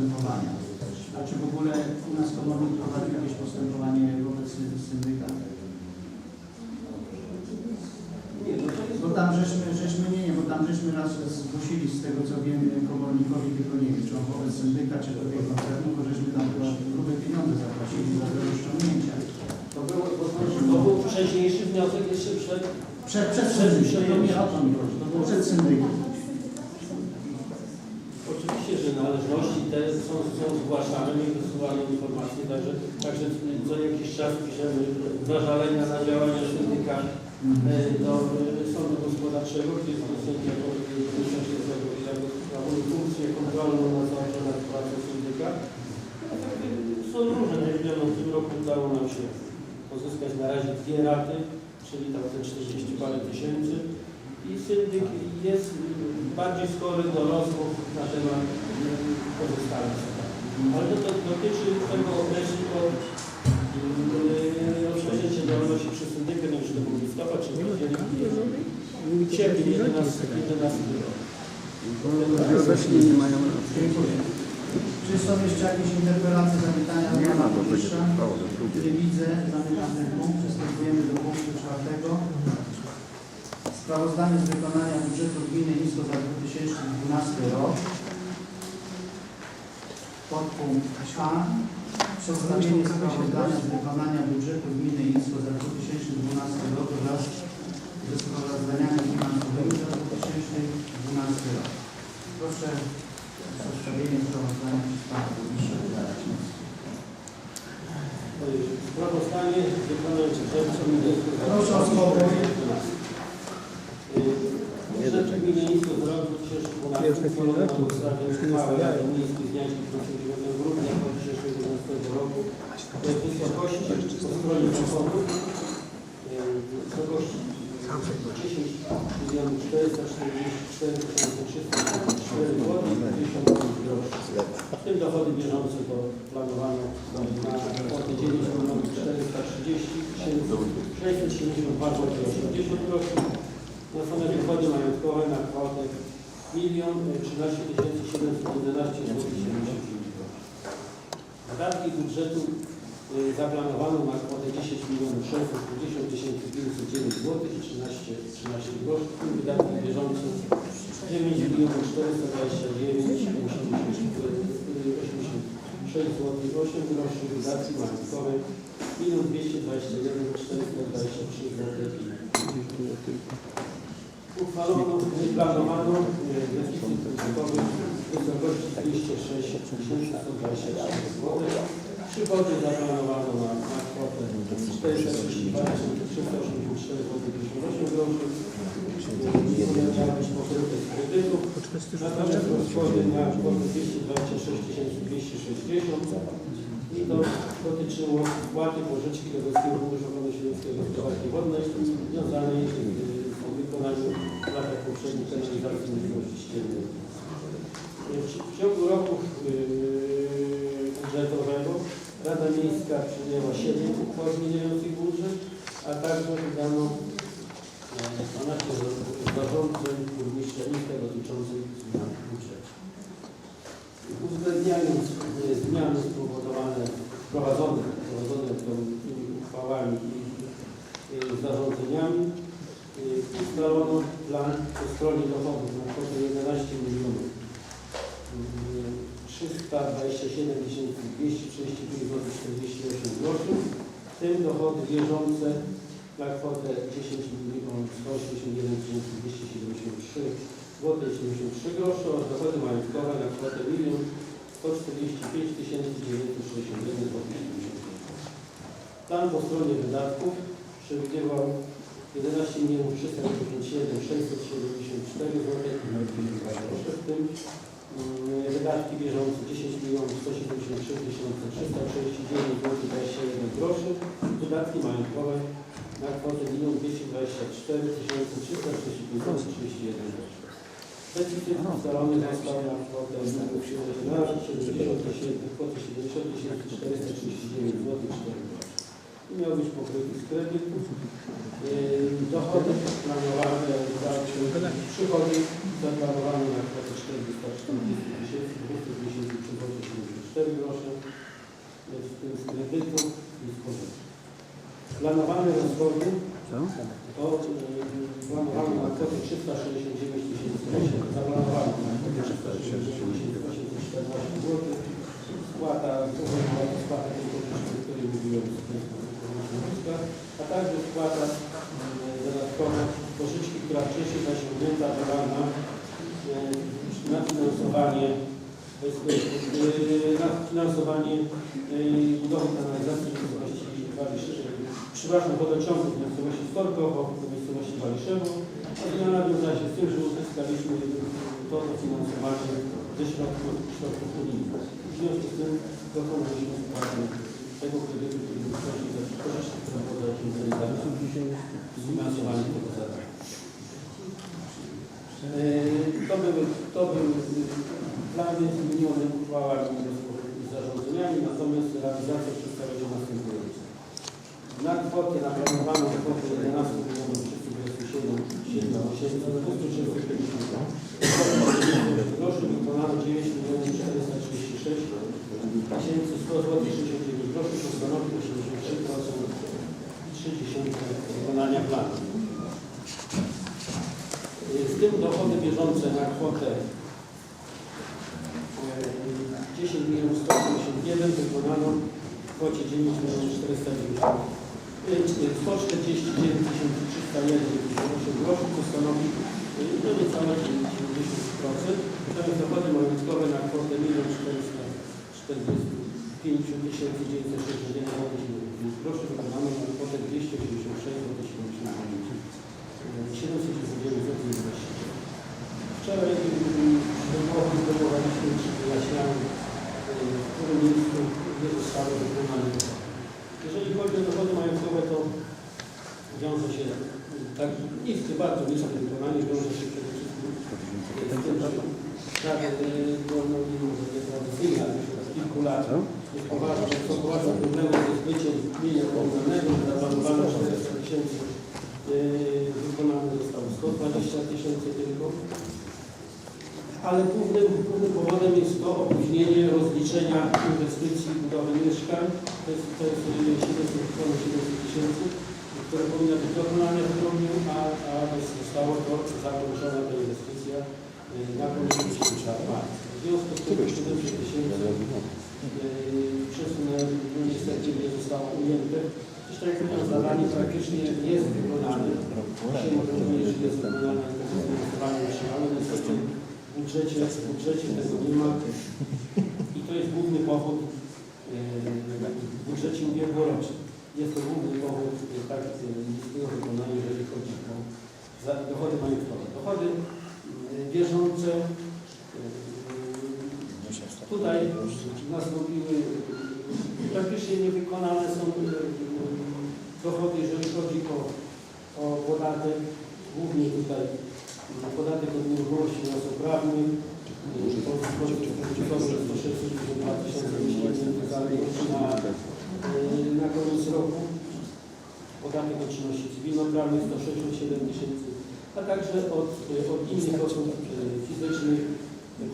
postępowania. A czy w ogóle u nas komornik prowadzi jakieś postępowanie wobec syndyka? Nie, jest Bo tam żeśmy, żeśmy nie, nie, bo tam żeśmy raz zgłosili z tego co wiem komornikowi, tylko nie wiem, czy on wobec syndyka, czy do tej koncernu, bo żeśmy tam chyba grube pieniądze zapłacili za te rozciągnięcia. To był, bo to, był wcześniejszy wniosek jeszcze przed Przed, przed Przed syndykiem, to nie o to mi przejęciem. chodzi, to było przed syndykiem. Oczywiście, że należności te są, są zgłaszane i wysyłane informacje, także, także co jakiś czas piszemy zażalenia na działania e, do e, sądu gospodarczego, gdzie sędzia powinien się sprawuje funkcję kontrolną nadzorczą nad pracą syndyka. E, Są różne, wiemy, w tym roku udało nam się pozyskać na razie dwie raty, czyli tam te 40 parę tysięcy. I syndyk jest bardziej skory do rozmów na temat mm, pozostałych spraw. Ale to, to dotyczy tego okresu od yy, rozpoczęcia działalności przez nie wiem czy to był listopad, czy październik, sierpień 11, 11 rok. Rozjaśnienie mają rację. Dziękuję. Czy są jeszcze jakieś interpelacje, zapytania? do Nie pana ma, bo będzie burmistrza? trwało do drugiej. Nie widzę, zamykam ten punkt. Przystępujemy do punktu czwartego. Sprawozdanie z wykonania budżetu gminy Nisko za 2012 rok. Podpunkt H. Przedstawienie sprawozdania z wykonania budżetu gminy Nisko za 2012 rok wraz ze sprawozdaniami finansowymi za 2012 rok. Proszę o przedstawienie sprawozdania przez pana burmistrza. Sprawozdanie wykonania Proszę o spokój. Budżet gminy Nisko z roku 2012 uchwalony na podstawie uchwały Rady Miejskiej z dnia 29 grudnia 2011 roku. W wysokości stronie dochodów w wysokości 10 milionów 444 354 zł 55 groszy. W tym dochody bieżące to planowano na kwotę 9 milionów 430 672 zł 80 groszy. Natomiast dochody majątkowe na kwotę 1 13 711 zł 75 groszy. Wydatki budżetu y, zaplanowano na kwotę 10 milionów 650 509 zł i 13, 13 groszy, wydatki bieżące 9 milionów 429 86 zł i 8 groszy, wydatki majątkowe 1 221 423 zł Uchwalono, planowano e, deficyt budżetowy w wysokości 206 123 zł. Przychody zaplanowano na, kwotę 432 384 zł 58 groszy. Nie pokryte z kredytów. Natomiast rozchody na kwotę 226 260 i to dotyczyło spłaty pożyczki do Polskiego Funduszu Ochrony Środowiska i Gospodarki Wodnej związanej z wykonaniem w latach poprzednich kanalizacji ściennej. W ciągu roku yy, budżetowego Rada Miejska przyjęła 7 uchwał zmieniających budżet, a także wydano e, 12 za- zarządzeń burmistrza miasta dotyczących zmian w budżecie. Uwzględniając e, zmiany spowodowane, wprowadzone, wprowadzone tymi uchwałami i e, zarządzeniami, e, ustalono plan po stronie dochodów na kwotę 11 milionów mm, 327 235 zł 48 groszy, w tym dochody bieżące na kwotę 10 milionów 181 273 zł 73 groszy oraz dochody majątkowe na kwotę 1 145 961 zł 75 Plan po stronie wydatków przewidywał 11 milionów 397 674 zł groszy, w tym mm, wydatki bieżące 10 milionów 173 339 zł 21 groszy, wydatki majątkowe na kwotę 1 224 335 zł 31 groszy. Deficyt ustalony został na kwotę na 70 tysięcy, kwotę 70 439 zł 4 groszy. I miał być pokryty z kredytów. Dochody planowane, przychody zaplanowane na kwotę 440 tysięcy 253 zł 4 grosze, w tym z kredytu i z pożyczki. Planowane rozchody Y, planowane na kwotę 369 tysięcy, zaplanowano na kwotę 369 814 zł. Spłata, spłata tej pożyczki, o której mówiłem a także spłata dodatkowa pożyczki, która wcześniej zasięgnięta była na, na finansowanie na finansowanie budowy kanalizacji w miejscowości Waliszewo, przepraszam, wodociągów w miejscowości Storkowo, w miejscowości Waliszewo. A nawiązać się z tym, że uzyskaliśmy to dofinansowanie ze środków, środków unijnych. W związku z tym dokonaliśmy spłaty tego kredytu, który wcześniej za która była za realizacją sfinansowanie tego zadania. Yy, To były, to były plany zmienione uchwałami zarządzeniami, natomiast realizacja przedstawia się następująco. Na kwotę, na planowaną kwotę 11 milionów 327 800 groszy wykonano 9 milionów 436 tysięcy 100 zł 69 groszy, to stanowi 83% i 30 wykonania planu. Z tym dochody bieżące na kwotę e, 10 milionów 181 wykonano w kwocie 9 milionów 490 e, 149 301 groszy, to stanowi e, no niecałe 90%. Natomiast dochody majątkowe na kwotę 1 445 969 groszy wykonano na kwotę 286 79 799 zł. Wczoraj szczegółowo zdecydowaliśmy, czy wyjaśniamy, w którym miejscu nie zostały wykonane. Jeżeli chodzi o to wiąże się tak niskie, bardzo niskie wykonanie, wiąże się przede wszystkim z tym, że tak, no, no, nie tradycyjnie, ale już od kilku lat jest poważne, są poważne problemy ze zbyciem mienia komunalnego, że zaplanowano 400 tysięcy Yy, wykonane zostało 120 tysięcy tylko. Ale głównym, głównym powodem jest to opóźnienie rozliczenia inwestycji budowy mieszkań. To jest, to jest yy, 700 ponad 700 tysięcy, które powinny być dokonane w grudniu, a, a zostało to zakończona ta inwestycja yy, na koniec miesiąca marca. W związku z tym 700 tysięcy yy, przesunę, no niestety nie zostało ujęte. Zresztą jak mówię, zadanie praktycznie jest wykonane. Dzisiaj możemy powiedzieć, że jest wykonane inwestowanie utrzymane. Niestety w budżecie, w budżecie tego nie ma. I to jest główny powód yy, w budżecie ubiegłorocznym. Jest to główny powód yy, tak yy, niskiego wykonania, jeżeli chodzi o dochody majątkowe. Dochody bieżące tutaj nastąpiły praktycznie niewykonane są e, dochody, jeżeli chodzi o, o podatek, głównie tutaj podatek od nieruchomości na osób prawnych, budżetowy 162 tysiące zaległości na, koniec roku, podatek od czynności cywilnoprawnych 167 tysięcy, a także od, e, od innych osób e, fizycznych.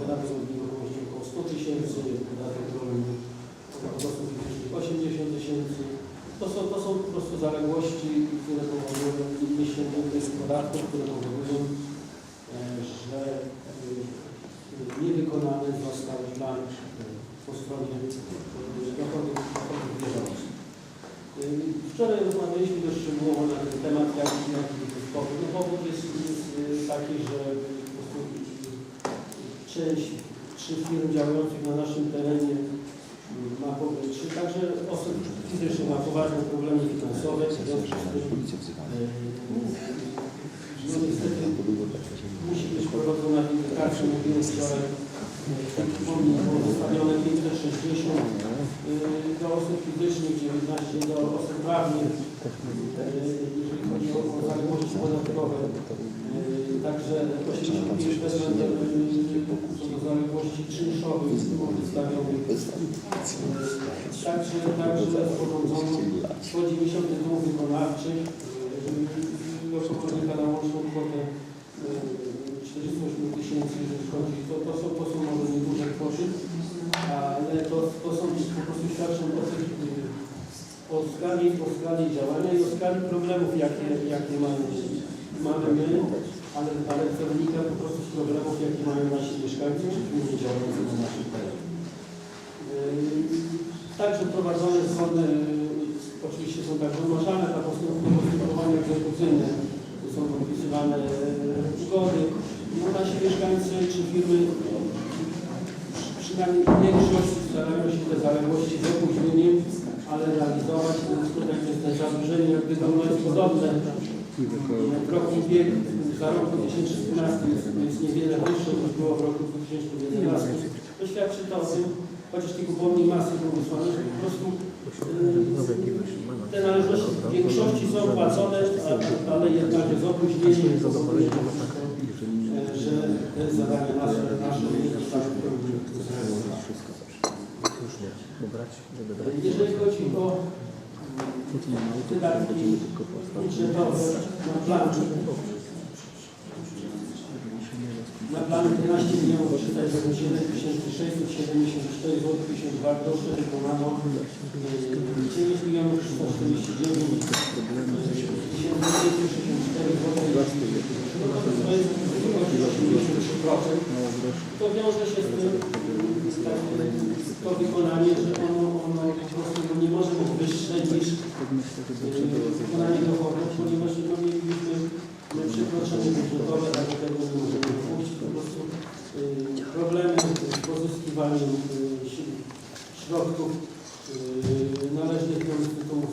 Podatek od nieruchomości około 100 tysięcy, podatek rolny od osób fizycznych 80 tysięcy. To są, to są po prostu zaległości, które powodują z podatków, które powodują, że e, niewykonany został plan e, po stronie dochodów, bieżących. E, Wczoraj rozmawialiśmy dość szczegółowo na ten temat, jaki, jest powód. No powód jest, jest taki, że część trzy firm działających na naszym terenie ma powyżej trzy, także osób fizycznych ma poważne problemy finansowe, w związku z tym no niestety musi być prowadzona windykacja, mówiłem wczoraj, przypomnij, było wystawione 560 y, do osób fizycznych, 19 do osób prawnych, y, jeżeli chodzi o, zaległości podatkowe. Y, Także 85 względem y, co do zaległości czynszowych wystawionych. Y, Także, także sporządzono 192 wykonawczych y, do sokornika na łączną kwotę y, 48 tysięcy, jeżeli chodzi, to, to, są, to są może nieduże kwoty, ale to to są po prostu świadczą o, y, o, skali, o skali działania i o skali problemów, jakie, jakie mamy, mamy my, ale, ale to wynika po prostu z problemów, jakie mają nasi mieszkańcy czy firmy działające na naszym terenie. Yy, Także prowadzone są, yy, oczywiście są także umarzane na postęp- postępowania egzekucyjne, są podpisywane yy, ugody. No, nasi mieszkańcy czy firmy przy- przynajmniej w większości starają się te zaległości z opóźnieniem, ale realizować, ten skutek jest ten zadłużenie, jak gdyby jest podobne. W roku ubieg, za rok 2012 jest, jest niewiele wyższe niż było w roku 2011. To świadczy to o tym, chociaż tych upomni masy że po prostu yy, te należności w większości są płacone, ale jednak z opóźnieniem e, że te zadania nasze, nasze. Jeżeli chodzi o wydatki budżetowe na plan, na plan 11 milionów 327 674 zł 52 groszy wykonano e, 9 milionów 349 1264 zł. To to jest wysokość 83%. To wiąże się z tym tak, to wykonanie, że ono, ono po prostu no, nie może być wyższe niż e, wykonanie dochodów, ponieważ no, mieliśmy my przekroczenie budżetowe, a do tego nie możemy dopuścić. Po prostu e, problemy z pozyskiwaniem si- środków należnych do instytutów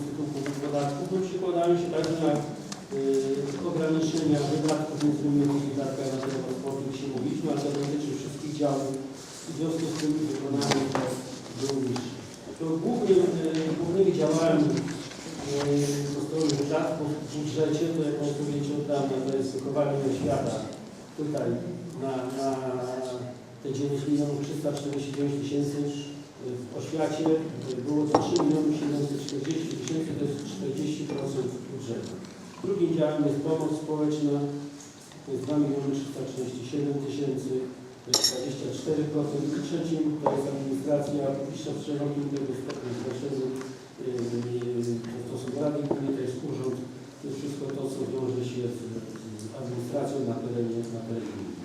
podatków no, przykładają się także na ograniczenia wydatków, między innymi wydatkach się mówiliśmy, ale to dotyczy wszystkich działów. W związku z tym wykonanie to niższe. To głównym, e, głównymi działami e, po stronie wydatków w budżecie, to jak Państwo wiecie od dawna, to jest wychowanie oświata. Tutaj na, na te 9 milionów 349 tysięcy e, w oświacie e, było to 3 miliony 740 tysięcy, to jest 40% budżetu. Drugim działem jest pomoc społeczna, to jest 2 miliony 347 tysięcy, to jest 24%. I trzecim to jest administracja publiczna w szerokim tego stopniu znaczeniu. Yy, To, są rady gminy, to jest urząd, to jest wszystko to, co wiąże się z, administracją na terenie, na terenie gminy.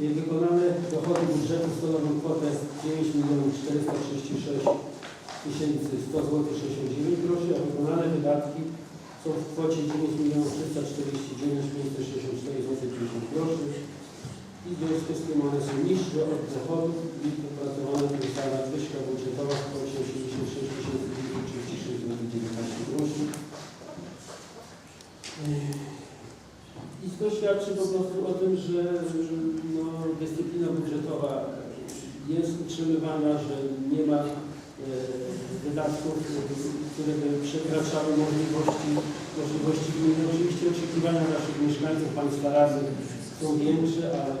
I Wykonane dochody budżetu stanowią kwotę 9 milionów 436 tysięcy 100 zł 69 groszy, a wykonane wydatki są w kwocie 9 milionów 349 564 zł 50 groszy i w związku z tym one są niższe od dochodów i wypracowana została nadwyżka budżetowa w kwocie 86 236 zł 19 groszy. I to świadczy po prostu o tym, że no, dyscyplina budżetowa jest utrzymywana, że nie ma wydatków, które by przekraczały możliwości, możliwości gminy. Oczywiście oczekiwania naszych mieszkańców, państwa rady są większe, ale,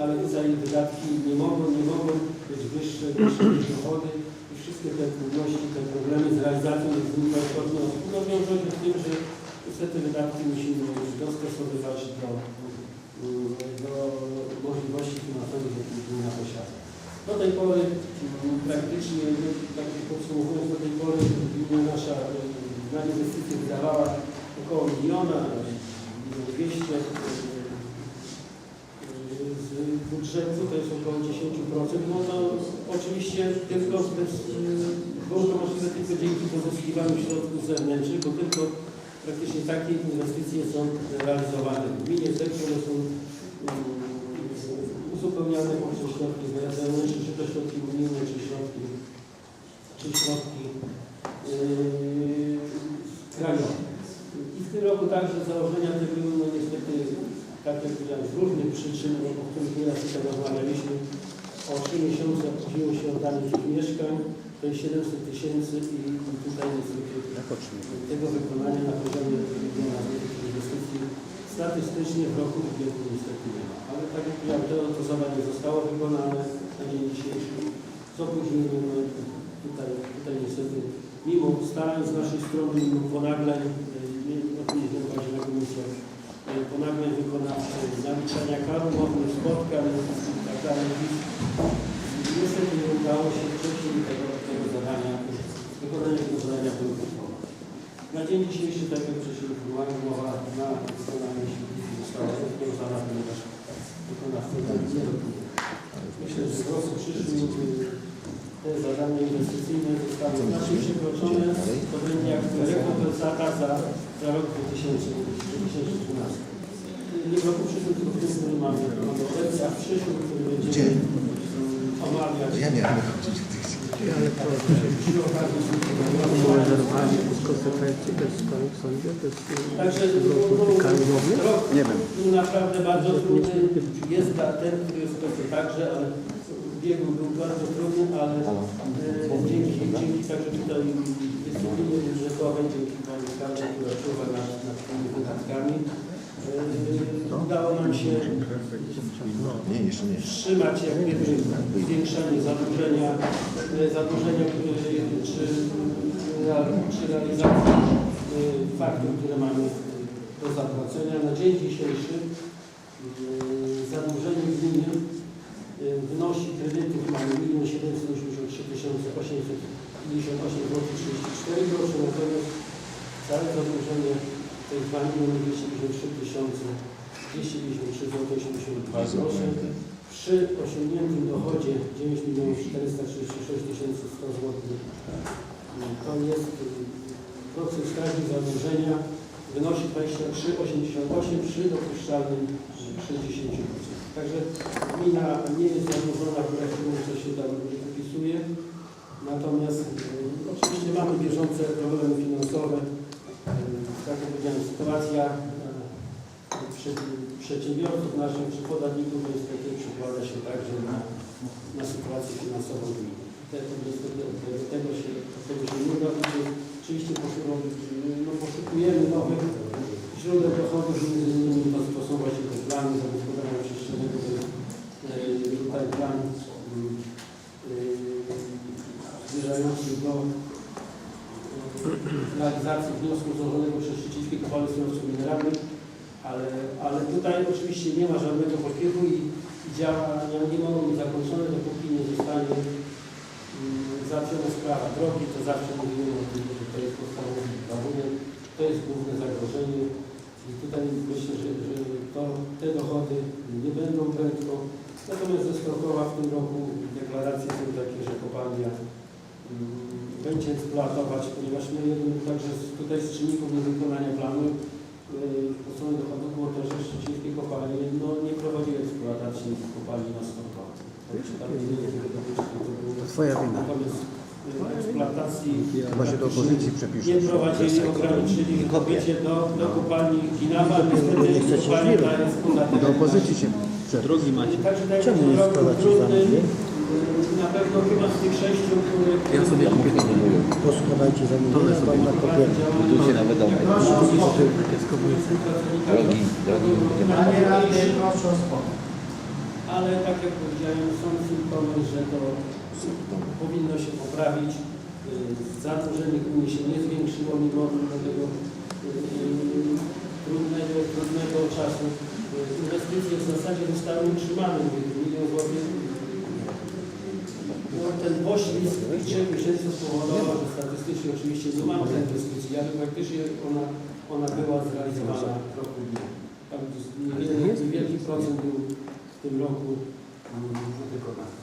ale tutaj wydatki nie mogą, nie mogą być wyższe, niż dochody i wszystkie te trudności, te problemy z realizacją dwukrotnych osób no, wiążą się z tym, że niestety wydatki musimy dostosowywać do, mm, do możliwości finansowych, jakie gmina posiada. Do tej pory praktycznie, no, tak podsumowując, do tej pory nasza y, na inwestycje wydawała około miliona, milion dwieście y, y, z budżetu, to jest około 10%. No to oczywiście tylko bez, y, było to możliwe tylko dzięki pozyskiwaniu środków zewnętrznych, bo tylko praktycznie takie inwestycje są realizowane w gminie, które są mm, uzupełniane poprzez środki zewnętrzne, czy to środki unijne, czy środki, czy środki yy, krajowe. I w tym roku także założenia te były no niestety, tak jak powiedziałem, z różnych przyczyn, o których nieraz tutaj rozmawialiśmy, o 3 miesiące opóźniło się oddanie tych mieszkań, to jest 700 tysięcy i tutaj niestety tego wykonania na poziomie inwestycji statystycznie w roku ubiegłym niestety nie ma. Ale tak jak powiedziałem, to, to zadanie zostało wykonane na dzień dzisiejszy z opóźnieniem. No, tutaj, tutaj niestety mimo starań z naszej strony, mimo ponagleń, e, nie odpowiedziałem właśnie na komisję, ponagleń wykonawczych, naliczania kar umownych, spotkań i tak dalej. Niestety nie udało się wcześniej tego, tego zadania, wykonania tego zadania wykonać. Na dzień dzisiejszy, tak jak wcześniej informowałem, umowa na wykonanie świetlicy została rozwiązana, ponieważ wykonawca nie dokonał. Myślę, że w roku przyszłym y, te zadania zostaną znacznie przekroczone. To będzie jak rekompensata za, za rok 2000 2012. Nie w roku przyszłym, tylko w tym, który mamy, mamy a w przyszłym, który będziemy omawiać. Ja nie mogę chodzić w tych Przy okazji Zarwanie bez konsekwencji, bez sprawy w sądzie, bez Także rok Nie wiem. naprawdę bardzo trudny jest ten, który jest w Polsce także, ale biegu był bardzo trudny, ale e, dzięki, dzięki także tutaj dyscyplinie budżetowej, dzięki Pani Skarbie, która czuwa nad, nad tymi wydatkami, e, udało nam się Nie, jeszcze nie. wstrzymać jak gdyby zwiększenie zadłużenia, e, zadłużenia e, czy, rea- czy realizacji e, faktur, które mamy do zapłacenia. Na dzień dzisiejszy e, zadłużenie gminy wynosi kredytów mamy 1 783 858 zł 34 grosze, natomiast całe zadłużenie to jest 2 293 293 zł 82 grosze. Przy osiągniętym dochodzie 9 436 100 zł to jest y, proces wskaźnik zadłużenia wynosi 23,88 przy dopuszczalnym y, 60%. Także gmina nie jest zadłużona wbrew temu, co się tam opisuje. Natomiast y, oczywiście mamy bieżące problemy finansowe. Y, Tak jak powiedziałem, sytuacja y, przy, przedsiębiorców naszych czy podatników niestety przekłada się także na, na sytuację finansową gminy. Tego, tego, się, tego się nie uda. Oczywiście no, poszukujemy nowych źródeł dochodów, między innymi dostosować się do planu zagospodarowania przestrzennego. To jest e, tutaj plan mm, e, zmierzający do e, realizacji wniosku złożonego przez Kopalnie Surowców Mineralnych, ale, ale tutaj oczywiście nie ma żadnego pośpiechu i, działania nie mogą być zakończone, dopóki nie zostanie mm, załatwiona sprawa. Drogi, to zawsze mówimy o tym, że to jest podstawowy warunek, to jest główne zagrożenie. I tutaj myślę, że, że to, te dochody nie będą prędko, natomiast ze Skrokowa w tym roku deklaracje są takie, że kopalnia mm, będzie eksploatować, ponieważ my jednym także z, tutaj z czynników niewykonania planu yy, po stronie dochodów było to, że szczecińskie kopalnie no, nie prowadziły eksploatacji kopalni na Skrokowa. Także tam nie było wydobycia, to Twoja wina. Eksploatacji Chyba się do opozycji przepisze. nie prowadzili, ograniczyli wydobycie do, do kopalni Kinawa, niestety kopalnia ta jest ponad Do opozycji się Drugi macie. Także tak Czemu nie składacie zamówień? y, na pewno chyba z tych sześciu, które... Ja sobie kupię to mówię. Poskładajcie zamówienia, pan na kopię. Tu się nawet spokój. Drogi, drogi. Panie radny, proszę o spokój. Ale tak jak powiedziałem, są symptomy, że to powinno się poprawić. Y, Zadłużenie gminy się nie zwiększyło mimo tego y, trudnego, trudnego czasu. Y, Inwestycje w zasadzie zostały utrzymane, milion złotych. No, ten poślizg tych trzech miesięcy spowodował, że statystycznie oczywiście nie mamy tej inwestycji, ale faktycznie ona, ona była zrealizowana w roku dnia. Tam niewielki procent był w tym roku wykonany.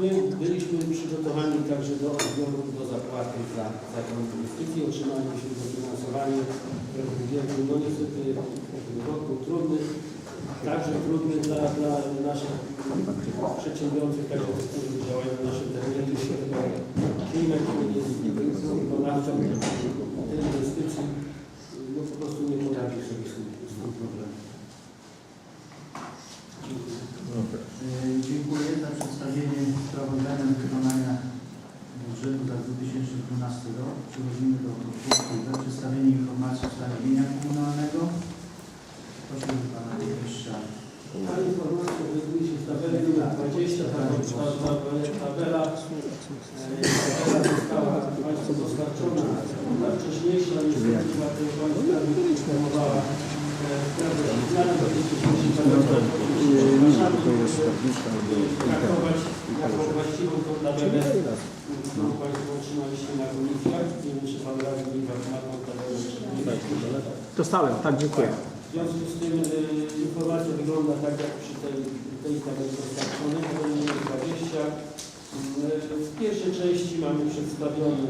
My byliśmy przygotowani także do odbioru, do zapłaty za, za tę inwestycję. Otrzymaliśmy dofinansowanie w ubiegłym. No niestety w roku trudny, także trudny dla, dla naszych przedsiębiorców, także tych, którzy działają na naszym terenie. Chyba klimat, wykonawcą tej inwestycji, no po prostu nie poradzi sobie z tym, z tym problemem. Dziękuję. Y, Dziękuję za przedstawienie sprawozdania z wykonania budżetu za 2012 rok. Przechodzimy do punktu za przedstawienie informacji w sprawie mienia komunalnego. Prosiłbym Pana Burmistrza. Ta informacja znajduje się w tabeli numer 20, ta, ta, ta, tabela, e, tabela została Państwu dostarczona, ta wcześniejsza, niestety była to Państwa informowała e, Straż Leśnicza, Zatem to jest nie. Dostałem, tak, dziękuję. W związku z tym y, informacja wygląda tak jak przy tej, tej tabeli dostarczonej, numer 20. Y, W pierwszej części mamy przedstawione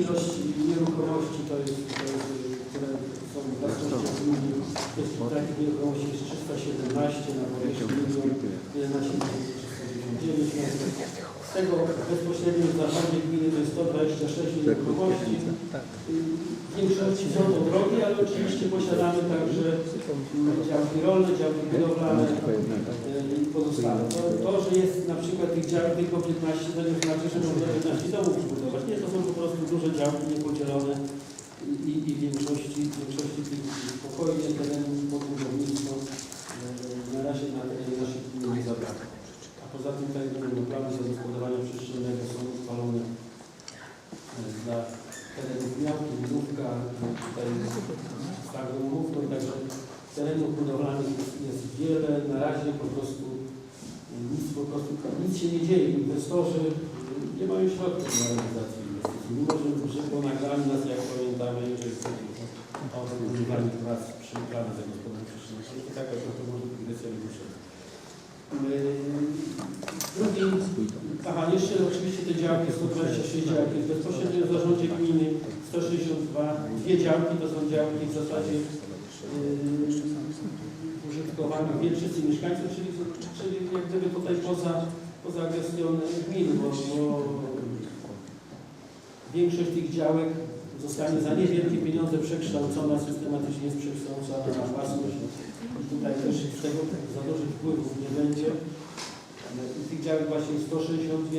ilość nieruchomości, jest, to jest y, które są własnością gminy. Jest takich nieruchomości jest 317 na powierzchni 1 11 399 metrów. Z tego bezpośrednio w zachodzie gminy to jest 126 nieruchomości. W większości są to drogi, ale oczywiście posiadamy także działki rolne, działki budowlane i pozostałe. To, to, że jest na przykład tych działek tylko 15, to nie znaczy, że można 15 domów budować. Nie, to są po prostu duże działki niepodzielone i, i, i w większości, w większości tych spokojnie terenów pod budownictwo e, na razie na terenie naszej gminy nie zabrakło. A poza tym te plany zagospodarowania przestrzennego są uchwalone e, dla terenów miast, Mrówka, tutaj starą Mrówką, także terenów budowlanych jest, jest wiele, na razie po prostu nic, po prostu nic się nie dzieje. Inwestorzy nie mają środków na realizację inwestycji. Mimo, że, że ponagrali nas, jak pamiętamy, jeżeli chodzi o wykonywanie prac przy planie zagospodarowania przestrzennego. To taka trochę może dygresja wybuszona. Drugi, aha, jeszcze oczywiście te działki, 126 działki jest bezpośrednio w zarządzie gminy, 162, dwie działki to są działki w zasadzie yy, użytkowane przez wszyscy mieszkańcy, czyli, czyli jak gdyby tutaj poza, poza gestią gminy, bo, bo większość tych działek zostanie za niewielkie pieniądze przekształcona, systematycznie jest przekształcana na własność. I tutaj też z tego za dużych wpływów nie będzie. Tych działek właśnie 162